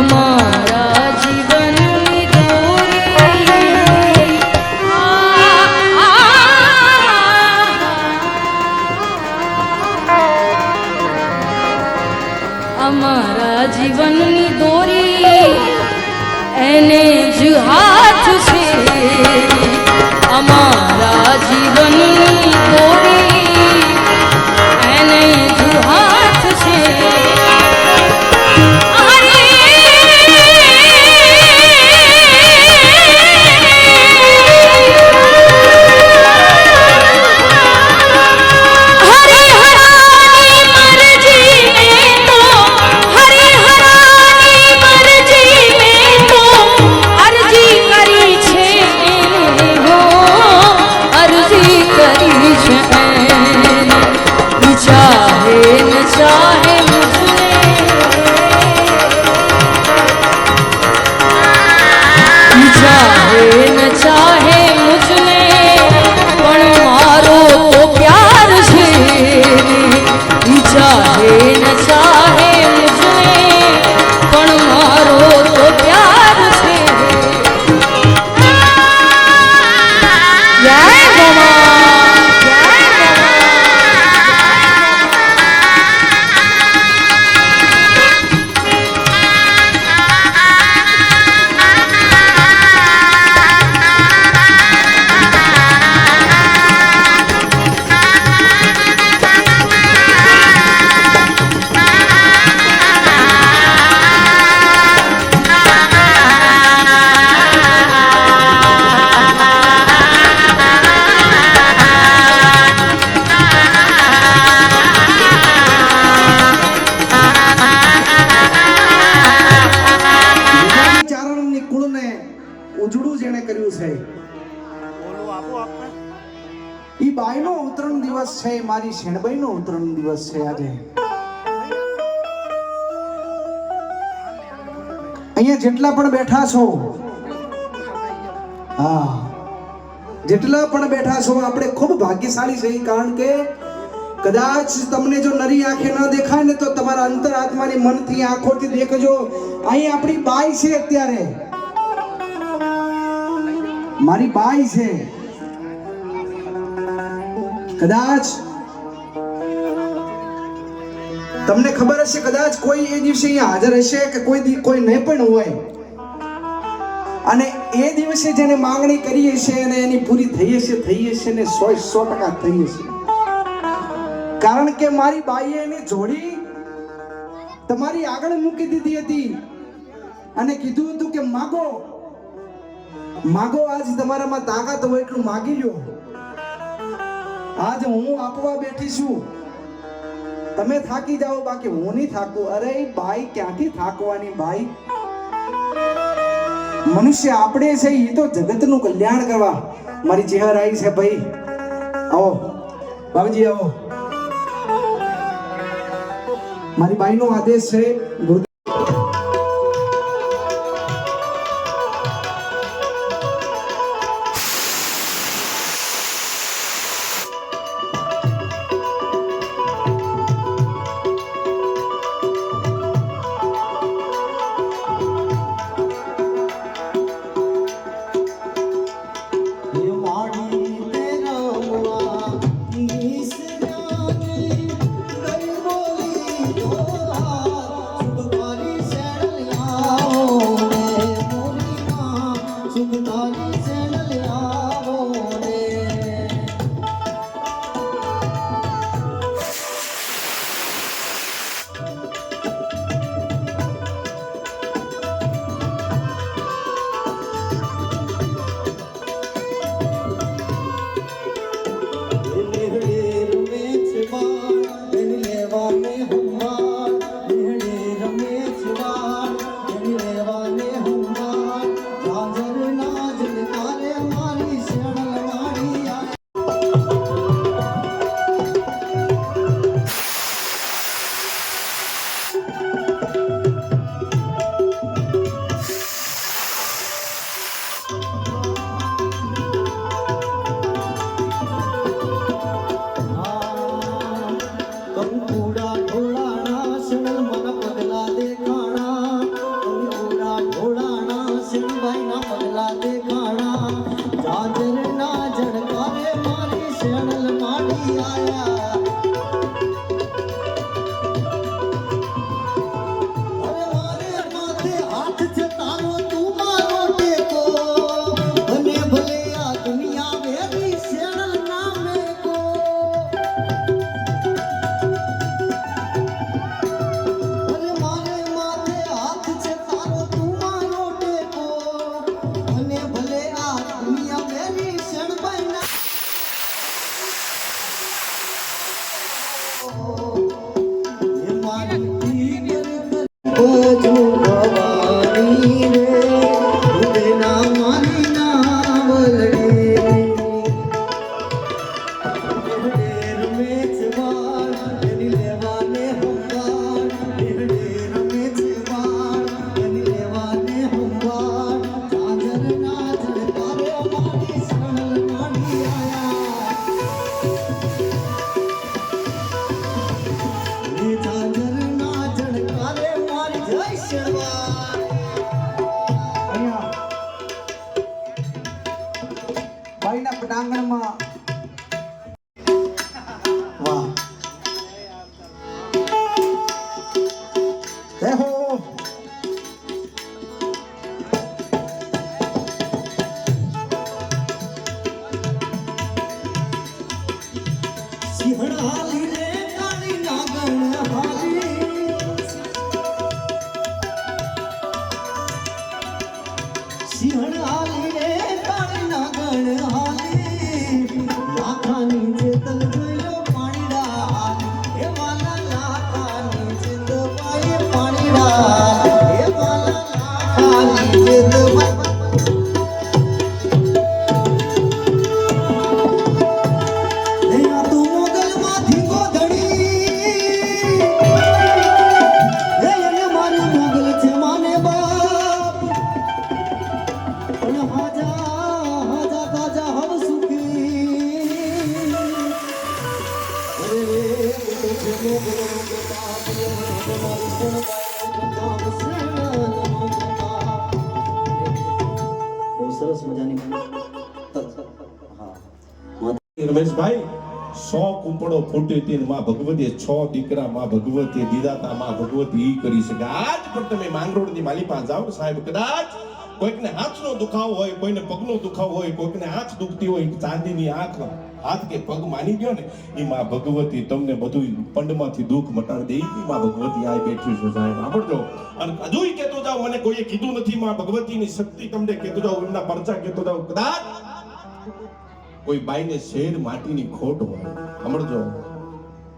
અમારા ઉજળું કર્યું છે? ઈ બાઈનો ઉતરણ દિવસ છે મારી શેણબાઈનો ઉતરણ દિવસ છે આજે. અહીંયા જેટલા પણ બેઠા છો હા જેટલા પણ બેઠા છો આપણે ખૂબ ભાગ્યશાળી છે કારણ કે કદાચ તમને જો નરી આંખે ન દેખાય ને તો તમારા અંતર આત્માની મનથી આંખોથી દેખજો. અહીં આપણી બાઈ છે અત્યારે. મારી બાઈ છે. કદાચ તમને ખબર હશે, કદાચ કોઈ એ દિવસે અહીંયા હાજર હશે કે કોઈ કોઈ નહીં પણ હોય. અને એ દિવસે જેને માંગણી કરી હશે અને એની પૂરી થઈ હશે થઈ હશે ને સો સો ટકા થઈ હશે. કારણ કે મારી બાઈએ એની જોડી તમારી આગળ મૂકી દીધી હતી અને કીધું હતું કે, માગો માગો, આજ તમારામાં તાકાત હોય એટલું માગી લ્યો. આજ હું આપવા બેઠી છું. તમે થાકી જાઓ, બાકી હું નહીં થાકું. અરે બાઈ ક્યાંથી થાકવાની બાઈ? મનુષ્ય આપણે છે એ તો જગતનું કલ્યાણ કરવા. મારી ચહેર આવી છે, ભાઈ. આવો. બાબુજી આવો. મારી બાઈનો આદેશ છે 更不能。સરસ મજાની રમેશભાઈ, સો કુંપળો ફૂટી હતી ને માં ભગવતીએ છ દીકરા માં ભગવતીએ દીધા તા માં ભગવતી કરી શકે. પણ તમે માંગરોળની માલી પાસે જાઓ સાહેબ, કદાચ કોઈકને હાથનો દુખાવો હોય, કોઈને પગનો દુખાવો હોય, કોઈકને આંખ દુખતી હોય, ચાંદીની આંખ હાથ કે પગ માની ગયો ને એ માં ભગવતી તમને બધું પંડમાંથી દુઃખ મટાડી દે. એ માં ભગવતી આ બેઠી છે સાહેબ, સાંભળજો. અને હજુય કહેતો જાવ મને કોઈએ કીધું નથી, માં ભગવતીની શક્તિ તમને કહેતો જાવ એમના પરચા કહેતો જાવ કદાચ કોઈ બાઈને શેર માટીની ખોટ હોય, સાંભળજો.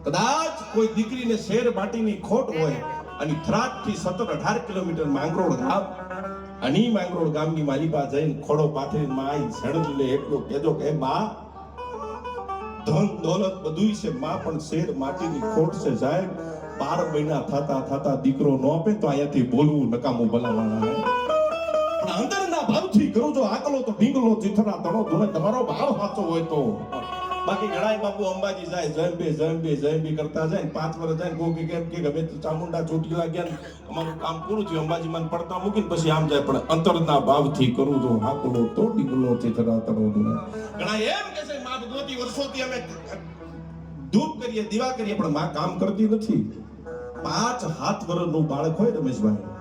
કદાચ કોઈ દીકરીને શેર માટીની ખોટ હોય, અને થરાદથી સતત અઢાર કિલોમીટર માંગરોળ ગામ અને માંગરોળ ગામની માલિપા જઈને ખોડો પાથરીને માં આઈ ઝડપ લે, એટલું કેજો કે, માં ધન દોલત બધુંય છે. માં પણ શેર માટીની ખોટ છે સાહેબ. બાર મહિના થતા થતા દીકરો ન આપે તો અહીંયાથી બોલવું નકામું હે. પણ અંદરના ભાવથી કરો જો આકલો તો ઢીંગલો ચીથરા તણો ધોને તમારો ભાવ સાચો હોય તો. બાકી ઘણા બાપુ અંબાજી જાય, જયંબે જયંબે જયંબે કરતા જાય પાંચ વર્ષ જાય કોઈ કેમ કે ગમે ચામુંડા ચોટી લાગ્યા અમારું કામ પૂરું થયું, અંબાજી માં પડતા મૂકીને પછી આમ જાય. પણ અંતરના ભાવથી કરું જો હાકલો તો ડીગલો તણો ધોને ઘણા એમ ભગવતી વર્ષોથી અમે ધૂપ કરીએ, દીવા કરીએ, પણ માં કામ કરતી નથી. પાંચ હાથ વર્ષનું બાળક હોય રમેશભાઈ.